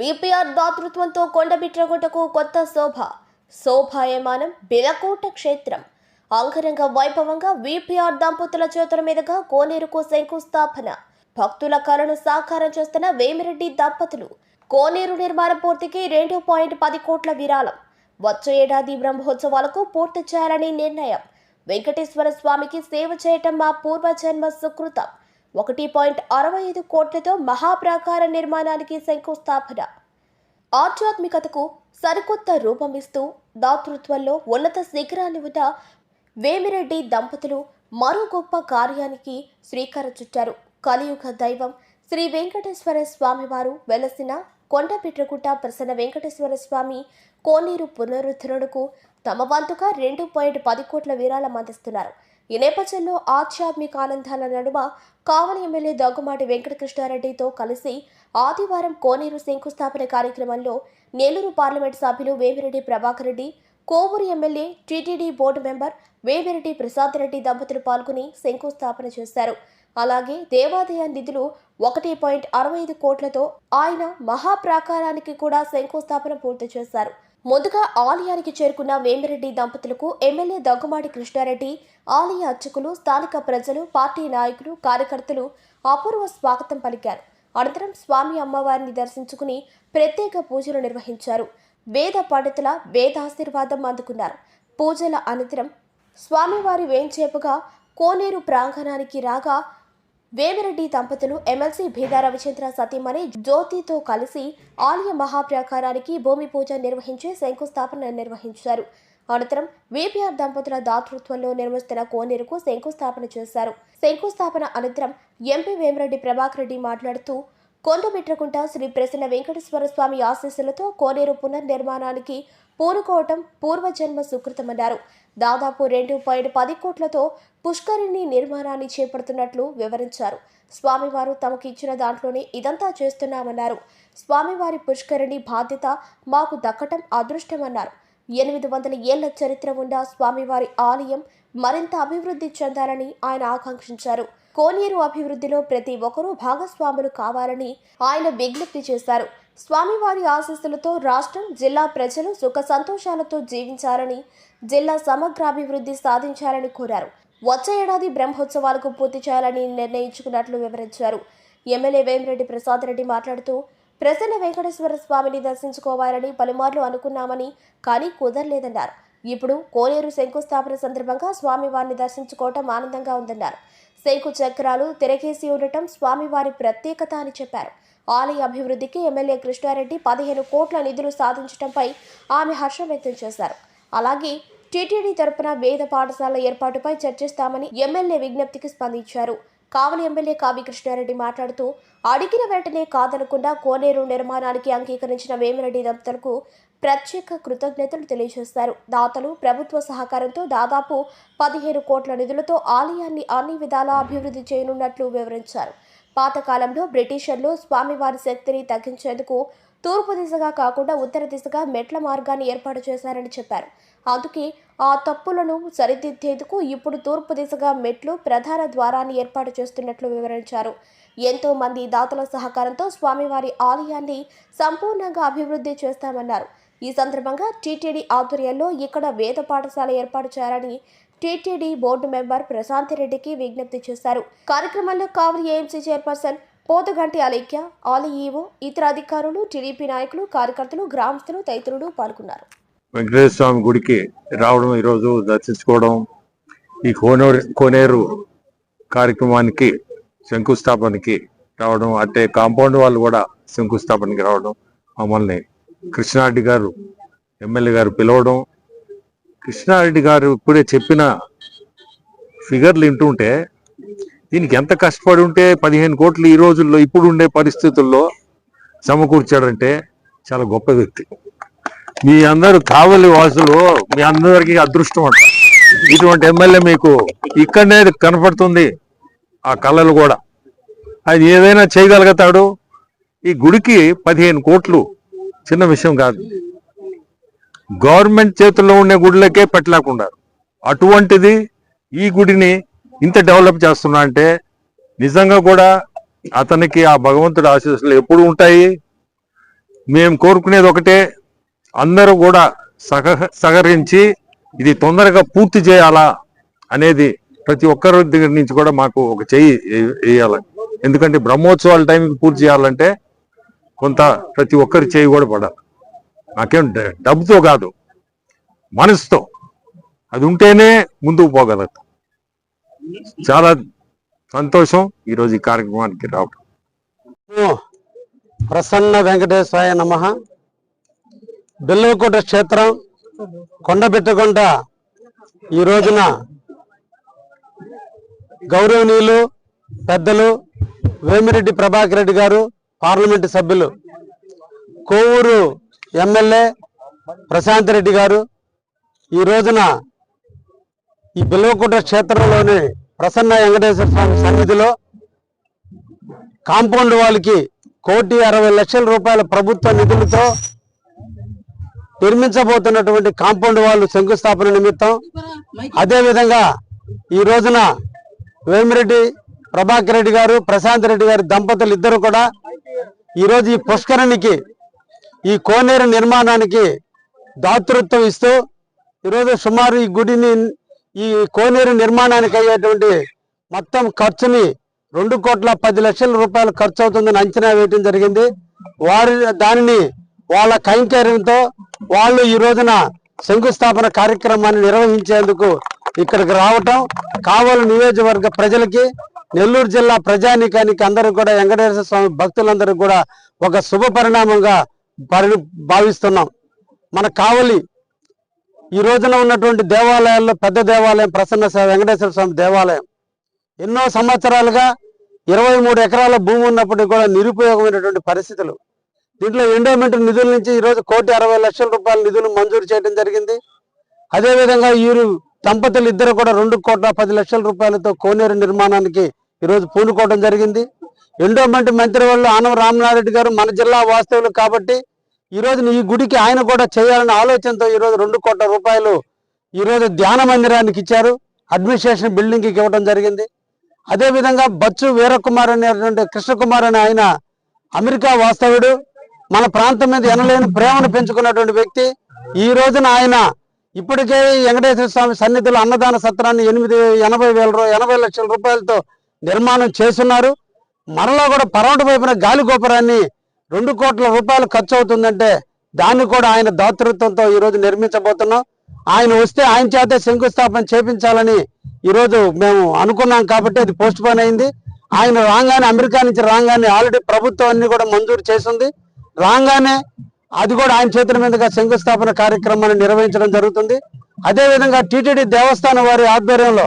BPR దాతృత్వంతో కొండబిట్రగుటకు కొత్త శోభ. శోభాయమానం బిలకోట క్షేత్రం. అంగరంగ వైభవంగా విపిఆర్ దంపతుల చేతుల మీదుగా కోనేరుకు శంకుస్థాపన. భక్తుల కలను సాకారం చేస్తున్న వేమిరెడ్డి దంపతులు. కోనేరు నిర్మాణ పూర్తికి రెండు పాయింట్ పది కోట్ల విరాళం. వచ్చే ఏడాది బ్రహ్మోత్సవాలకు పూర్తి చేయాలని నిర్ణయం. వెంకటేశ్వర స్వామికి సేవ చేయటం మా పూర్వజన్మ సుకృతం. ఒకటి పాయింట్ అరవై ఐదు కోట్లతో మహాప్రాకార నిర్మాణానికి శంకుస్థాపన. ఆధ్యాత్మికతకు సరికొత్త రూపమిస్తూ దాతృత్వంలో ఉన్నత శిఖరాన్ని ఉన్న వేమిరెడ్డి దంపతులు మరో గొప్ప కార్యానికి శ్రీకారం చుట్టారు. కలియుగ దైవం శ్రీ వెంకటేశ్వర స్వామి వారు వెలసిన కొండపిట్రగుట్ట ప్రసన్న వెంకటేశ్వర స్వామి కోనేరు పునరుద్ధరణకు తమ వంతుగా రెండు పాయింట్ పది కోట్ల విరాళం అందిస్తున్నారు. ఈ నేపథ్యంలో ఆధ్యాత్మిక ఆనందాల నడుమ కావలి ఎమ్మెల్యే దగ్గుమాటి వెంకటకృష్ణారెడ్డితో కలిసి ఆదివారం కోనేరు శంకుస్థాపన కార్యక్రమంలో నెల్లూరు పార్లమెంట్ సభ్యులు Vemireddy Prabhakar Reddy Kovur MLA TTD board member Vemireddy Prasad Reddy దంపతులు పాల్గొని శంకుస్థాపన చేశారు. అలాగే దేవాదాయ నిధులు ఒకటి పాయింట్ అరవై ఐదు కోట్లతో ఆయన మహాప్రాకారానికి కూడా శంకుస్థాపన పూర్తి చేశారు. ముందుగా ఆలయానికి చేరుకున్న వేమిరెడ్డి దంపతులకు ఎమ్మెల్యే దగ్గుమాటి కృష్ణారెడ్డి ఆలయ అర్చకులు స్థానిక ప్రజలు పార్టీ నాయకులు కార్యకర్తలు అపూర్వ స్వాగతం పలికారు. అనంతరం స్వామి అమ్మవారిని దర్శించుకుని ప్రత్యేక పూజలు నిర్వహించారు. వేద పండితుల వేదాశీర్వాదం అందుకున్నారు. పూజల అనంతరం స్వామివారి వేంచేపుగా కోనేరు ప్రాంగణానికి రాగా వేమిరెడ్డి దంపతులు ఎమ్మెల్సీ భీదా రవిచంద్ర సతీమణి జ్యోతితో కలిసి ఆలయ మహాప్రాకారానికి భూమి పూజ నిర్వహించి శంకుస్థాపన నిర్వహించారు. అనంతరం విపిఆర్ దంపతుల దాతృత్వంలో నిర్మిస్తున్న కోనేరుకు శంకుస్థాపన చేశారు. శంకుస్థాపన అనంతరం ఎంపీ వేమిరెడ్డి ప్రభాకర్ రెడ్డి మాట్లాడుతూ కొండమిట్రకుంట శ్రీ ప్రసన్న వెంకటేశ్వర స్వామి ఆశీస్సులతో కోనేరు పునర్నిర్మాణానికి పూనుకోవటం పూర్వజన్మ సుకృతమన్నారు. దాదాపు రెండు పాయింట్ పది కోట్లతో పుష్కరిణి నిర్మాణాన్ని చేపడుతున్నట్లు వివరించారు. స్వామివారు తమకు ఇచ్చిన దాంట్లోనే ఇదంతా చేస్తున్నామన్నారు. స్వామివారి పుష్కరిణి బాధ్యత మాకు దక్కటం అదృష్టమన్నారు. ఎనిమిది వందల ఏళ్ళ చరిత్ర ఉన్న స్వామివారి ఆలయం మరింత అభివృద్ధి చెందాలని ఆయన ఆకాంక్షించారు. కోనేరు అభివృద్ధిలో ప్రతి ఒక్కరూ భాగస్వాములు కావాలని ఆయన విజ్ఞప్తి చేశారు. స్వామివారి ఆశీస్సులతో రాష్ట్రం జిల్లా ప్రజలు సుఖ సంతోషాలతో జీవించాలని జిల్లా సమగ్రాభివృద్ధి సాధించాలని కోరారు. వచ్చే ఏడాది బ్రహ్మోత్సవాలకు పూర్తి చేయాలని నిర్ణయించుకున్నట్లు వివరించారు. ఎమ్మెల్యే వేమిరెడ్డి ప్రసాద్ రెడ్డి మాట్లాడుతూ ప్రసన్న వెంకటేశ్వర స్వామిని దర్శించుకోవాలని పలుమార్లు అనుకున్నామని కానీ కుదరలేదన్నారు. ఇప్పుడు కోనేరు శంకుస్థాపన సందర్భంగా స్వామివారిని దర్శించుకోవటం ఆనందంగా ఉందన్నారు. శంకు చక్రాలు తెరకేసి ఉండటం స్వామివారి ప్రత్యేకత అని చెప్పారు. ఆలయ అభివృద్ధికి ఎమ్మెల్యే కృష్ణారెడ్డి పదిహేను కోట్ల నిధులు సాధించడంపై ఆమె హర్షం వ్యక్తం చేశారు. అలాగే టీటీడీ తరపున వేద పాఠశాల ఏర్పాటుపై చర్చిస్తామని ఎమ్మెల్యే విజ్ఞప్తికి స్పందించారు. కావలి ఎమ్మెల్యే కావి కృష్ణారెడ్డి మాట్లాడుతూ అడిగిన వెంటనే కాదనకుండా కోనేరు నిర్మాణానికి అంగీకరించిన వేమిరెడ్డి దంపతులకు ప్రత్యేక కృతజ్ఞతలు తెలియజేశారు దాతలు ప్రభుత్వ సహకారంతో దాదాపు పదిహేను కోట్ల నిధులతో ఆలయాన్ని అన్ని విధాలా అభివృద్ధి చేయనున్నట్లు వివరించారు. పాతకాలంలో బ్రిటిషర్లు స్వామివారి శక్తిని తగ్గించేందుకు తూర్పు దిశగా కాకుండా ఉత్తర దిశగా మెట్ల మార్గాన్ని ఏర్పాటు చేశారని చెప్పారు. అందుకే ఆ తప్పులను సరిదిద్దేందుకు ఇప్పుడు తూర్పు దిశగా మెట్లు ప్రధాన ద్వారాన్ని ఏర్పాటు చేస్తున్నట్లు వివరించారు. ఎంతో మంది దాతల సహకారంతో స్వామివారి ఆలయాన్ని సంపూర్ణంగా అభివృద్ధి చేస్తామన్నారు. ఈ సందర్భంగా టీటీడీ ఆధ్వర్యంలో ఇక్కడ వేద పాఠశాల ఏర్పాటు చేయాలని టీటీడీ బోర్డు మెంబర్ ప్రశాంతి రెడ్డికి విజ్ఞప్తి చేశారు. కార్యక్రమంలో కావలి ఏఎంసీ చైర్పర్సన్ పోతగంటి అలైక్య ఆలయీఓ ఇతర అధికారులు టీడీపీ నాయకులు కార్యకర్తలు గ్రామస్తులు తదితరులు పాల్గొన్నారు. వెంకటేశ్వర స్వామి గుడికి రావడం ఈరోజు దర్శించుకోవడం ఈ కోనేరు కోనేరు కార్యక్రమానికి శంకుస్థాపనకి రావడం అంటే కాంపౌండ్ వాళ్ళు కూడా శంకుస్థాపనకి రావడం మమ్మల్ని కృష్ణారెడ్డి గారు ఎమ్మెల్యే గారు పిలవడం. కృష్ణారెడ్డి గారు ఇప్పుడే చెప్పిన ఫిగర్లు వింటుంటే దీనికి ఎంత కష్టపడి ఉంటే పదిహేను కోట్లు ఈ రోజుల్లో ఇప్పుడు ఉండే పరిస్థితుల్లో సమకూర్చాడంటే చాలా గొప్ప వ్యక్తి. మీ అందరు కావలి వాసులు మీ అందరికీ అదృష్టం అంట. ఇటువంటి ఎమ్మెల్యే మీకు ఇక్కడనే కనపడుతుంది ఆ కళలు కూడా. అది ఏదైనా చేయగలుగుతాడు. ఈ గుడికి పదిహేను కోట్లు చిన్న విషయం కాదు. గవర్నమెంట్ చేతుల్లో ఉండే గుడిలకే పెట్టలేకుండా అటువంటిది ఈ గుడిని ఇంత డెవలప్ చేస్తున్నా అంటే నిజంగా కూడా అతనికి ఆ భగవంతుడి ఆశీస్సులు ఎప్పుడు ఉంటాయి. మేము కోరుకునేది ఒకటే అందరూ కూడా సహ సహకరించి ఇది తొందరగా పూర్తి చేయాలా అనేది ప్రతి ఒక్కరి దగ్గర నుంచి కూడా మాకు ఒక చెయ్యి వేయాలి. ఎందుకంటే బ్రహ్మోత్సవాల టైంకి పూర్తి చేయాలంటే కొంత ప్రతి ఒక్కరి చేయి కూడా పడాలి. నాకేం డబ్బుతో కాదు మనసుతో. అది ఉంటేనే ముందుకు పోగలుగుతాం. చాలా సంతోషం ఈరోజు ఈ కార్యక్రమానికి రావడం ప్రసన్న వెంకటేశ్వరాయ నమ. బెల్లవకోట క్షేత్రం కొండబెట్టకొండ ఈ రోజున గౌరవనీయులు పెద్దలు వేమిరెడ్డి ప్రభాకర్ రెడ్డి గారు పార్లమెంటు సభ్యులు కోవూరు ఎమ్మెల్యే ప్రశాంత్ రెడ్డి గారు. ఈ రోజున ఈ బిల్వకుంట క్షేత్రంలోని ప్రసన్న వెంకటేశ్వర స్వామి సన్నిధిలో కాంపౌండ్ వాళ్ళకి కోటి అరవై లక్షల రూపాయల ప్రభుత్వ నిధులతో నిర్మించబోతున్నటువంటి కాంపౌండ్ వాళ్ళు శంకుస్థాపన నిమిత్తం అదేవిధంగా ఈ రోజున వేమిరెడ్డి ప్రభాకర్ రెడ్డి గారు ప్రశాంత్ రెడ్డి గారి దంపతులు ఇద్దరు కూడా ఈరోజు ఈ పుష్కరునికి ఈ కోనేరు నిర్మాణానికి దాతృత్వం ఇస్తూ ఈరోజు సుమారు ఈ గుడిని ఈ కోనేరు నిర్మాణానికి అయ్యేటువంటి మొత్తం ఖర్చుని రెండు కోట్ల పది లక్షల రూపాయలు ఖర్చు అవుతుందని అంచనా వేయటం జరిగింది. వారి దానిని వాళ్ళ కైంకర్యంతో వాళ్ళు ఈ రోజున శంకుస్థాపన కార్యక్రమాన్ని నిర్వహించేందుకు ఇక్కడికి రావటం కావలి నియోజకవర్గ ప్రజలకి నెల్లూరు జిల్లా ప్రజానీకానికి అందరూ కూడా వెంకటేశ్వర స్వామి భక్తులందరూ కూడా ఒక శుభ పరిణామంగా పరి భావిస్తున్నాం. మన కావలి ఈ రోజున ఉన్నటువంటి దేవాలయాల్లో పెద్ద దేవాలయం ప్రసన్న వెంకటేశ్వర స్వామి దేవాలయం. ఎన్నో సంవత్సరాలుగా ఇరవై మూడు ఎకరాల భూమి ఉన్నప్పటికీ కూడా నిరుపయోగమైనటువంటి పరిస్థితులు. దీంట్లో ఎండోమెంట్ నిధుల నుంచి ఈ రోజు కోటి అరవై లక్షల రూపాయల నిధులు మంజూరు చేయడం జరిగింది. అదేవిధంగా వీరు దంపతులు ఇద్దరు కూడా రెండు కోట్ల పది లక్షల రూపాయలతో కోనేరు నిర్మాణానికి ఈరోజు పూనుకోవడం జరిగింది. ఎండోమెంట్ మంత్రి వాళ్ళు ఆనవ రామనారెడ్డి గారు మన జిల్లా వాస్తవులు కాబట్టి ఈ ఈ గుడికి ఆయన కూడా చేయాలనే ఆలోచనతో ఈరోజు రెండు కోట్ల రూపాయలు ఈ రోజు ధ్యాన మందిరానికి ఇచ్చారు. అడ్మినిస్ట్రేషన్ బిల్డింగ్కి ఇవ్వడం జరిగింది. అదేవిధంగా బచ్చు వీరకుమార్ అనేటువంటి కృష్ణకుమార్ అనే ఆయన అమెరికా వాస్తవుడు. మన ప్రాంతం మీద ఎనలేని ప్రేమను పెంచుకున్నటువంటి వ్యక్తి. ఈ రోజున ఆయన ఇప్పటికే వెంకటేశ్వర స్వామి సన్నిధిలో అన్నదాన సత్రాన్ని ఎనిమిది ఎనభై వేల ఎనభై లక్షల రూపాయలతో నిర్మాణం చేస్తున్నారు. మరలా కూడా పరమటి వైపున గాలి గోపురాన్ని రెండు కోట్ల రూపాయలు ఖర్చు అవుతుందంటే దాన్ని కూడా ఆయన దాతృత్వంతో ఈరోజు నిర్మించబోతున్నాం. ఆయన వస్తే ఆయన చేతే శంకుస్థాపన చేపించాలని ఈరోజు మేము అనుకున్నాం కాబట్టి అది పోస్ట్ పోన్ అయింది. ఆయన రాగానే అమెరికా నుంచి రాగానే ఆల్రెడీ ప్రభుత్వాన్ని కూడా మంజూరు చేసింది. రాగానే అది కూడా ఆయన చేతుల మీదుగా శంకుస్థాపన కార్యక్రమాన్ని నిర్వహించడం జరుగుతుంది. అదే విధంగా దేవస్థానం వారి ఆధ్వర్యంలో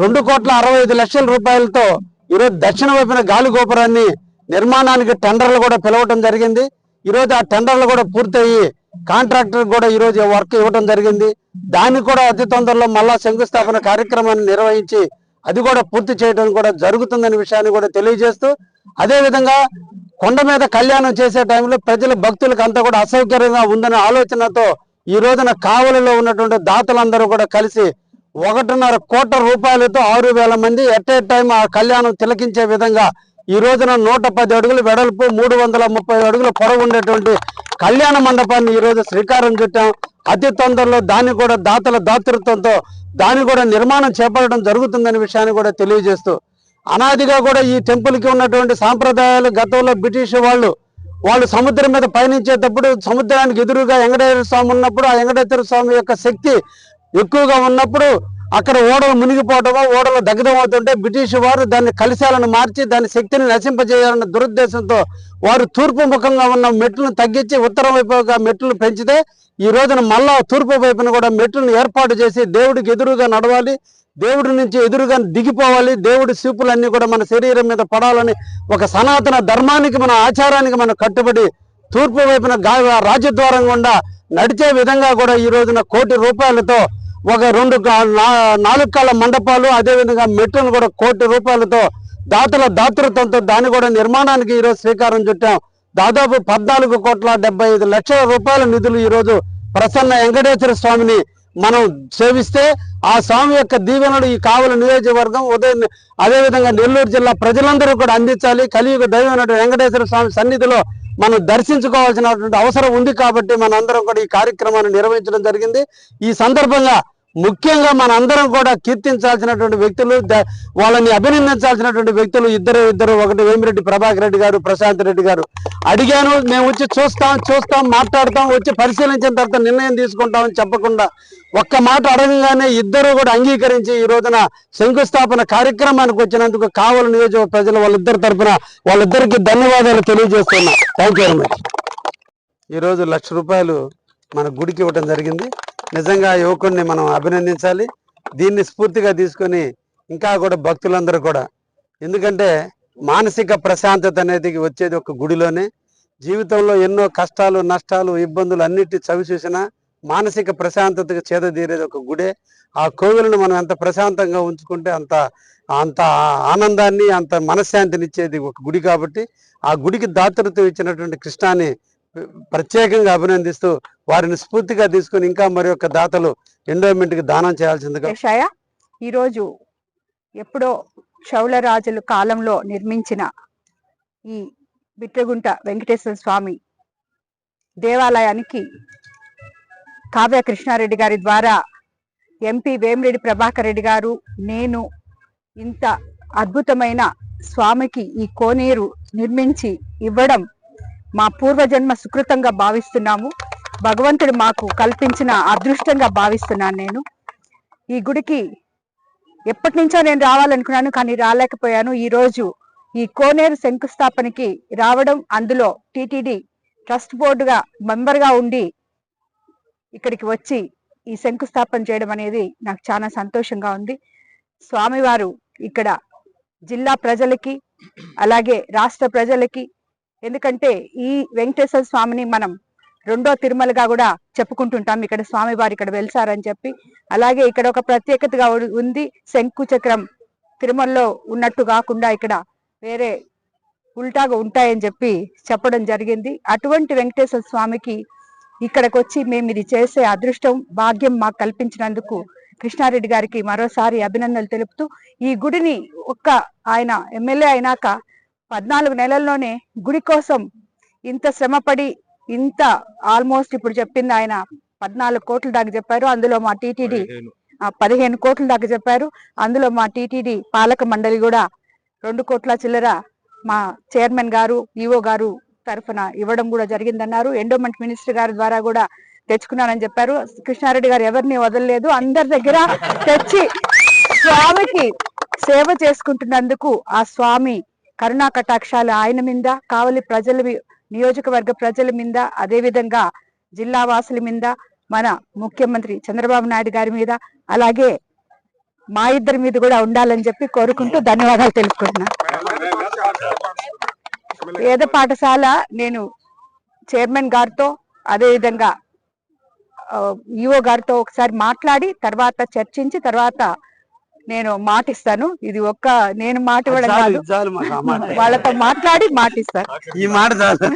రెండు కోట్ల అరవై ఐదు లక్షల రూపాయలతో ఈరోజు దక్షిణ వైపున గాలి గోపురాన్ని నిర్మాణానికి టెండర్లు కూడా పిలవటం జరిగింది. ఈరోజు ఆ టెండర్లు కూడా పూర్తయి కాంట్రాక్టర్ కూడా ఈరోజు వర్క్ ఇవ్వడం జరిగింది. దాన్ని కూడా అతి తొందరలో మళ్ళా శంకుస్థాపన కార్యక్రమాన్ని నిర్వహించి అది కూడా పూర్తి చేయడం కూడా జరుగుతుందనే విషయాన్ని కూడా తెలియజేస్తూ అదేవిధంగా కొండ మీద కళ్యాణం చేసే టైంలో ప్రజల భక్తులకు అంతా కూడా అసౌకర్యంగా ఉందనే ఆలోచనతో ఈ రోజున కావలిలో ఉన్నటువంటి దాతలందరూ కూడా కలిసి ఒకటిన్నర కోట్ల రూపాయలతో ఆరు వేల మంది ఎట్ ఏ టైం ఆ కళ్యాణం తిలకించే విధంగా ఈ రోజున నూట పది అడుగులు వెడల్పు మూడు వందల ముప్పై అడుగులు పొడవు ఉండేటువంటి కళ్యాణ మండపాన్ని ఈ రోజు శ్రీకారం చుట్టాం. అతి తొందరలో దాన్ని కూడా దాతల దాతృత్వంతో దాన్ని కూడా నిర్మాణం చేపట్టడం జరుగుతుందనే విషయాన్ని కూడా తెలియజేస్తూ అనాదిగా కూడా ఈ టెంపుల్కి ఉన్నటువంటి సాంప్రదాయాలు గతంలో బ్రిటిష్ వాళ్ళు వాళ్ళు సముద్రం మీద పయనించేటప్పుడు సముద్రానికి ఎదురుగా వెంకటేశ్వర స్వామి ఉన్నప్పుడు ఆ వెంకటేశ్వర స్వామి యొక్క శక్తి ఎక్కువగా ఉన్నప్పుడు అక్కడ ఓడలు మునిగిపోవటమో ఓడలు దగ్ధం అవుతుంటే బ్రిటిష్ వారు దాన్ని కలిశాలను మార్చి దాని శక్తిని నశింపజేయాలన్న దురుద్దేశంతో వారు తూర్పు ముఖంగా ఉన్న మెట్లను తగ్గించి ఉత్తరం వైపుగా మెట్లను పెంచితే ఈ రోజున మళ్ళా తూర్పు వైపున కూడా మెట్లను ఏర్పాటు చేసి దేవుడికి ఎదురుగా నడవాలి దేవుడి నుంచి ఎదురుగా దిగిపోవాలి దేవుడి సూపులన్నీ కూడా మన శరీరం మీద పడాలని ఒక సనాతన ధర్మానికి మన ఆచారానికి మనం కట్టుబడి తూర్పు వైపున గా- రాజద్వారం గుండా నడిచే విధంగా కూడా ఈ రోజున కోటి రూపాయలతో ఒక రెండు నా- నాలుగు కాళ్ళ మండపాలు అదే విధంగా మెట్లను కూడా కోటి రూపాయలతో దాతల దాతృత్వంతో దాన్ని కూడా నిర్మాణానికి ఈరోజు శ్రీకారం చుట్టాం. దాదాపు పద్నాలుగు కోట్ల డెబ్బై ఐదు లక్షల రూపాయల నిధులు ఈరోజు ప్రసన్న వెంకటేశ్వర స్వామిని మనం సేవిస్తే ఆ స్వామి యొక్క దీవెనలు ఈ కావలి నియోజకవర్గం ఉదయం అదేవిధంగా నెల్లూరు జిల్లా ప్రజలందరూ కూడా అందించాలి. కలియుగ దైవం వెంకటేశ్వర స్వామి సన్నిధిలో మనం దర్శించుకోవాల్సినటువంటి అవసరం ఉంది కాబట్టి మనందరం కూడా ఈ కార్యక్రమాన్ని నిర్వహించడం జరిగింది. ఈ సందర్భంగా ముఖ్యంగా మనందరం కూడా కీర్తించాల్సినటువంటి వ్యక్తులు వాళ్ళని అభినందించాల్సినటువంటి వ్యక్తులు ఇద్దరు ఇద్దరు ఒకటి వేమిరెడ్డి ప్రభాకర్ రెడ్డి గారు ప్రశాంత్ రెడ్డి గారు. అడిగాను మేము వచ్చి చూస్తాం చూస్తాం మాట్లాడతాం వచ్చి పరిశీలించిన తర్వాత నిర్ణయం తీసుకుంటామని చెప్పకుండా ఒక్క మాట అడగంగానే ఇద్దరు కూడా అంగీకరించి ఈ రోజున శంకుస్థాపన కార్యక్రమానికి వచ్చినందుకు కావలి నియోజకవర్గ ప్రజలు వాళ్ళిద్దరి తరఫున వాళ్ళిద్దరికి ధన్యవాదాలు తెలియజేస్తున్నా. థ్యాంక్ యూ వెరీ మచ్ ఈరోజు లక్ష రూపాయలు మన గుడికి ఇవ్వటం జరిగింది. నిజంగా యువకుడిని మనం అభినందించాలి. దీన్ని స్ఫూర్తిగా తీసుకొని ఇంకా కూడా భక్తులందరూ కూడా. ఎందుకంటే మానసిక ప్రశాంతత అనేది వచ్చేది ఒక గుడిలోనే. జీవితంలో ఎన్నో కష్టాలు నష్టాలు ఇబ్బందులు అన్నిటి చవి చూసినా మానసిక ప్రశాంతతకు చేదతీరేది ఒక గుడే. ఆ కోవిలను మనం ఎంత ప్రశాంతంగా ఉంచుకుంటే అంత అంత ఆనందాన్ని అంత మనశ్శాంతిని ఇచ్చేది ఒక గుడి కాబట్టి ఆ గుడికి దాతృత్వం ఇచ్చినటువంటి కృష్ణాని ప్రత్యేకంగా అభినందిస్తూ వారిని స్ఫూర్తిగా తీసుకొని ఇంకా మరి యొక్క దాతలు ఎండోమెంట్కి దానం చేయాల్సిందిగా యషయ ఈరోజు ఎప్పుడో చౌళరాజుల కాలంలో నిర్మించిన ఈ బిట్రగుంట వెంకటేశ్వర స్వామి దేవాలయానికి కావ్య కృష్ణారెడ్డి గారి ద్వారా ఎంపీ వేమిరెడ్డి ప్రభాకర్ రెడ్డి గారు నేను ఇంత అద్భుతమైన స్వామికి ఈ కోనేరు నిర్మించి ఇవ్వడం మా పూర్వజన్మ సుకృతంగా భావిస్తున్నాము. భగవంతుడు మాకు కల్పించిన అదృష్టంగా భావిస్తున్నాను నేను. ఈ గుడికి ఎప్పటి నుంచో నేను రావాలనుకున్నాను కానీ రాలేకపోయాను. ఈరోజు ఈ కోనేరు శంకుస్థాపనకి రావడం అందులో టిటిడి ట్రస్ట్ బోర్డుగా మెంబర్గా ఉండి ఇక్కడికి వచ్చి ఈ శంకుస్థాపన చేయడం అనేది నాకు చాలా సంతోషంగా ఉంది. స్వామివారు ఇక్కడ జిల్లా ప్రజలకి అలాగే రాష్ట్ర ప్రజలకి ఎందుకంటే ఈ వెంకటేశ్వర స్వామిని మనం రెండో తిరుమలగా కూడా చెప్పుకుంటుంటాం. ఇక్కడ స్వామివారు ఇక్కడ వెలిసారని చెప్పి. అలాగే ఇక్కడ ఒక ప్రత్యేకతగా ఉంది శంకు చక్రం. తిరుమలలో ఉన్నట్టు కాకుండా ఇక్కడ వేరే ఉల్టాగా ఉంటాయని చెప్పి చెప్పడం జరిగింది. అటువంటి వెంకటేశ్వర స్వామికి ఇక్కడికి వచ్చి మేము ఇది చేసే అదృష్టం భాగ్యం మాకు కల్పించినందుకు కృష్ణారెడ్డి గారికి మరోసారి అభినందనలు తెలుపుతూ ఈ గుడిని ఒక్క ఆయన ఎమ్మెల్యే అయినాక పద్నాలుగు నెలల్లోనే గుడి కోసం ఇంత శ్రమపడి ఇంత ఆల్మోస్ట్ ఇప్పుడు చెప్పింది ఆయన పద్నాలుగు కోట్ల దాకా చెప్పారు. అందులో మా టీటీడీ ఆ, పదిహేను కోట్ల దాకా చెప్పారు. అందులో మా టీటీడీ పాలక మండలి కూడా రెండు కోట్ల చిల్లర మా చైర్మన్ గారు ఈఓ గారు తరఫున ఇవ్వడం కూడా జరిగిందన్నారు. ఎండోమెంట్ మినిస్టర్ గారి ద్వారా కూడా తెచ్చుకున్నానని చెప్పారు. కృష్ణారెడ్డి గారు ఎవరిని వదలలేదు. అందరి దగ్గర తెచ్చి స్వామికి సేవ చేసుకుంటున్నందుకు ఆ స్వామి కరుణా కటాక్షాలు ఆయన మీద కావలి ప్రజల నియోజకవర్గ ప్రజల మీద అదేవిధంగా జిల్లా వాసుల మీద మన ముఖ్యమంత్రి చంద్రబాబు నాయుడు గారి మీద అలాగే మా ఇద్దరి మీద కూడా ఉండాలని చెప్పి కోరుకుంటూ ధన్యవాదాలు తెలుపుకుంటున్నా వేద పాఠశాల నేను చైర్మన్ గారితో అదేవిధంగా ఈఓ గారితో ఒకసారి మాట్లాడి తర్వాత చర్చించి తర్వాత నేను మాటిస్తాను. ఇది ఒక్క నేను మాట. వాళ్ళతో మాట్లాడి మాటిస్తాను ఈ మాట చాలు.